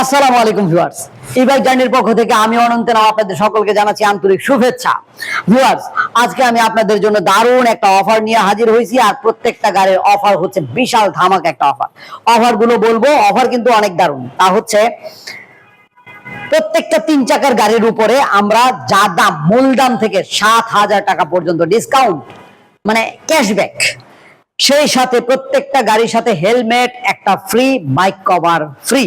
আসসালামু আলাইকুম ভিউয়ার্স। ই বাইক জার্নির পক্ষ থেকে আমি অনন্ত নাম আপনাদের সকলকে জানাচ্ছি আন্তরিক শুভেচ্ছা। ভিউয়ার্স, আজকে আমি আপনাদের জন্য দারুণ একটা অফার নিয়ে হাজির হয়েছি আর প্রত্যেকটা গাড়ির অফার হচ্ছে বিশাল ধামাক একটা অফার অফারগুলো বলব অফার কিন্তু অনেক দারুণ। তা হচ্ছে প্রত্যেকটা তিন চাকার গাড়ির উপরে আমরা যা দাম, মূল দাম থেকে সাত হাজার টাকা পর্যন্ত ডিসকাউন্ট মানে ক্যাশব্যাক সেই সাথে প্রত্যেকটা গাড়ির সাথে হেলমেট একটা ফ্রি বাইক কভার ফ্রি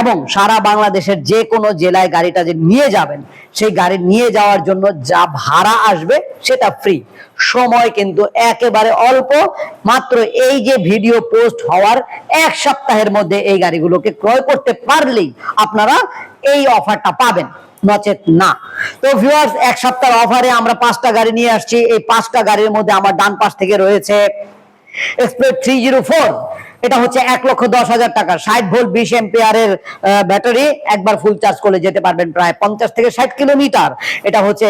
এবং সারা বাংলাদেশের যে কোনো জেলায় গাড়িটা যে নিয়ে যাবেন, সেই গাড়ি নিয়ে যাওয়ার জন্য যা ভাড়া আসবে সেটা ফ্রি সময় কিন্তু একেবারে অল্প, মাত্র এই যে ভিডিও পোস্ট হওয়ার এক সপ্তাহের মধ্যে এই গাড়িগুলোকে ক্রয় করতে পারলেই আপনারা এই অফারটা পাবেন। নচেত না। তো ভিউয়ার্স এক সপ্তাহ অফারে আমরা পাঁচটা গাড়ি নিয়ে আসছি। এই পাঁচটা গাড়ির মধ্যে আমার ডান পাশ থেকে রয়েছে এক্সপ্রেস থ্রি জিরো ফোর এটা হচ্ছে এক লক্ষ দশ হাজার টাকা। ষাট ভোল্ট বিশ এম্পিয়ারের ব্যাটারি, একবার ফুল চার্জ করলে যেতে পারবেন প্রায় পঞ্চাশ থেকে ষাট কিলোমিটার। এটা হচ্ছে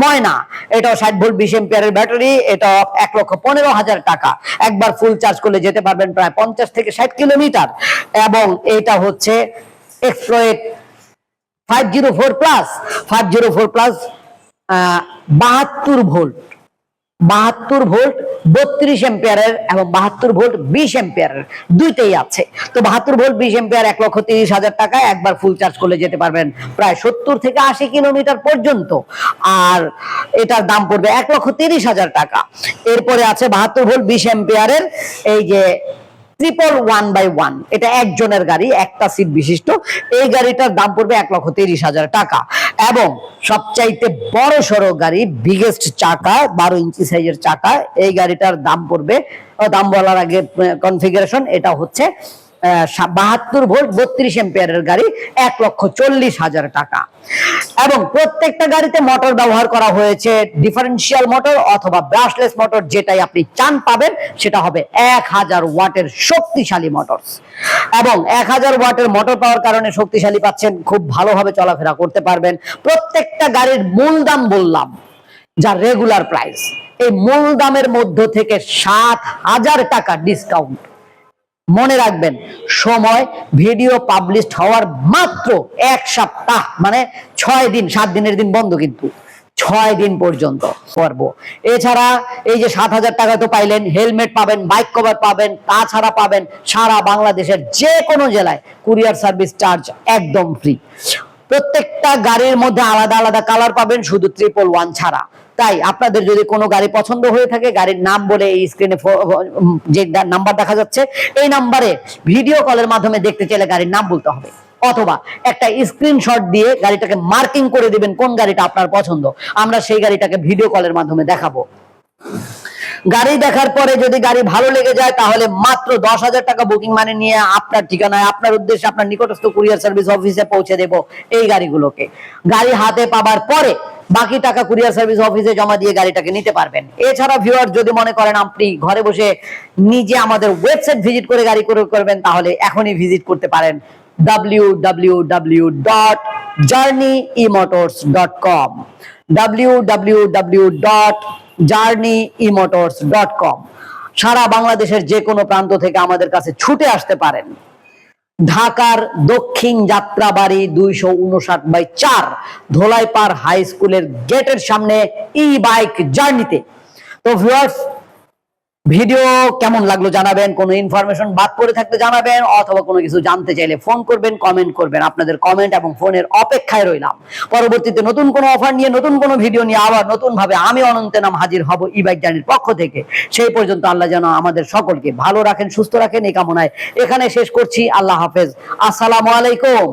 ময়না, এটাও ষাট ভোল্ট বিশ এম্পিয়ারের ব্যাটারি এটা এক লক্ষ পনেরো হাজার টাকা। একবার ফুল চার্জ করলে যেতে পারবেন প্রায় পঞ্চাশ থেকে ষাট কিলোমিটার। এবং এটা হচ্ছে exploit five zero four plus five zero four plus বাহাত্তর ভোল্ট। বাহাত্তর ভোল্ট বত্রিশ এম্পিয়ারের এবং বাহাত্তর ভোল্ট বিশ এম্পিয়ারের দুইটাই আছে। তো বাহাত্তর ভোল্ট, বিশ এম্পিয়ার এক লক্ষ তিরিশ হাজার টাকায় একবার ফুল চার্জ করলে যেতে পারবেন প্রায় সত্তর থেকে আশি কিলোমিটার পর্যন্ত। আর এটার দাম পড়বে এক লক্ষ তিরিশ হাজার টাকা। এরপরে আছে বাহাত্তর ভোল্ট, বিশ এম্পিয়ারের এই যে ট্রিপল ওয়ান বাই ওয়ান এটা একজনের গাড়ি, একটা সিট বিশিষ্ট। এই গাড়িটার দাম পড়বে এক লক্ষ তিরিশ হাজার টাকা। এবং সবচাইতে বড় সড়ো গাড়ি বিগেস্ট চাকা, বারো ইঞ্চি সাইজের চাকা, এই গাড়িটার দাম পড়বে দাম বলার আগে কনফিগারেশন এটা হচ্ছে বাহাত্তর ভোল্ট বত্রিশ এম্পিয়ারের গাড়ি এক লক্ষ চল্লিশ হাজার টাকা। এবং প্রত্যেকটা গাড়িতে মোটর ব্যবহার করা হয়েছে ডিফারেন্সিয়াল মোটর অথবা ব্রাশলেস মোটর যেটাই আপনি চান পাবেন, সেটা হবে এক হাজার ওয়াটের শক্তিশালী মোটর এবং এক হাজার ওয়াটের মোটর পাওয়ার কারণে শক্তিশালী পাচ্ছেন, খুব ভালোভাবে চলাফেরা করতে পারবেন। প্রত্যেকটা গাড়ির মূল দাম বললাম যা রেগুলার প্রাইস এই মূল দামের মধ্য থেকে সাত হাজার টাকা ডিসকাউন্ট মনে রাখবেন, সময় ভিডিও পাবলিশ হওয়ার মাত্র এক সপ্তাহ মানে ছয় দিন, সাত দিনের দিন বন্ধ কিন্তু, ছয় দিন পর্যন্ত করব। এছাড়া এই যে সাত হাজার টাকা তো পাইলেন হেলমেট পাবেন বাইক কভার পাবেন, তাছাড়া পাবেন সারা বাংলাদেশের যে কোনো জেলায় কুরিয়ার সার্ভিস চার্জ একদম ফ্রি প্রত্যেকটা গাড়ির মধ্যে আলাদা আলাদা কালার পাবেন, শুধু ট্রিপল ওয়ান ছাড়া। তাই আপনাদের যদি কোনো গাড়ি পছন্দ হয়ে থাকে, গাড়ির নাম বলে এই স্ক্রিনে যে নাম্বার দেখা যাচ্ছে, এই নাম্বারে ভিডিও কলের মাধ্যমে দেখতে চাইলে গাড়ির নাম বলতে হবে। অথবা একটা স্ক্রিনশট দিয়ে গাড়িটাকে মার্কিং করে দিবেন কোন গাড়িটা আপনার পছন্দ। আমরা সেই গাড়িটাকে ভিডিও কলের মাধ্যমে দেখাবো। গাড়ি দেখার পরে যদি গাড়ি ভালো লেগে যায়, তাহলে মাত্র দশ হাজার টাকা বুকিং মানে নিয়ে আপনার ঠিকানায়, আপনার উদ্দেশ্যে আপনার নিকটস্থ কুরিয়ার সার্ভিস অফিসে পৌঁছে দেব এই গাড়িগুলোকে। গাড়ি হাতে পাবার পরে বাকি টাকা কুরিয়ার সার্ভিস অফিসে জমা দিয়ে গাড়িটাকে নিতে পারবেন। এছাড়া ভিউয়ার যদি মনে করেন আপনি ঘরে বসে নিজে আমাদের ওয়েবসাইট ভিজিট করে গাড়ি করে করবেন, তাহলে এখনই ভিজিট করতে পারেন www.journeyemotors.com www.journeyemotors.com সারা বাংলাদেশের যে কোনো প্রান্ত থেকে আমাদের কাছে ছুটে আসতে পারেন। ঢাকার দক্ষিণ যাত্রাবাড়ি দুইশো উনষাট বাই চার ধোলাইপাড় হাই স্কুলের গেটের সামনে ই বাইক জার্নিতে তো ভিউয়ার্স ভিডিও কেমন লাগল জানাবেন, কোনো ইনফরমেশন বাদ পড়ে থাকতে জানাবেন, অথবা কোনো কিছু জানতে চাইলে ফোন করবেন কমেন্ট করবেন। আপনাদের কমেন্ট এবং ফোনের অপেক্ষায় রইলাম। পরবর্তীতে নতুন কোনো অফার নিয়ে, নতুন কোনো ভিডিও নিয়ে আবার নতুন ভাবে আমি অনন্তে নাম হাজির হব ই বাইক জার্নির পক্ষ থেকে। সেই পর্যন্ত আল্লাহ যেন আমাদের সকলকে ভালো রাখেন, সুস্থ রাখেন, এই কামনায় এখানে শেষ করছি। আল্লাহ হাফেজ। আসসালামু আলাইকুম।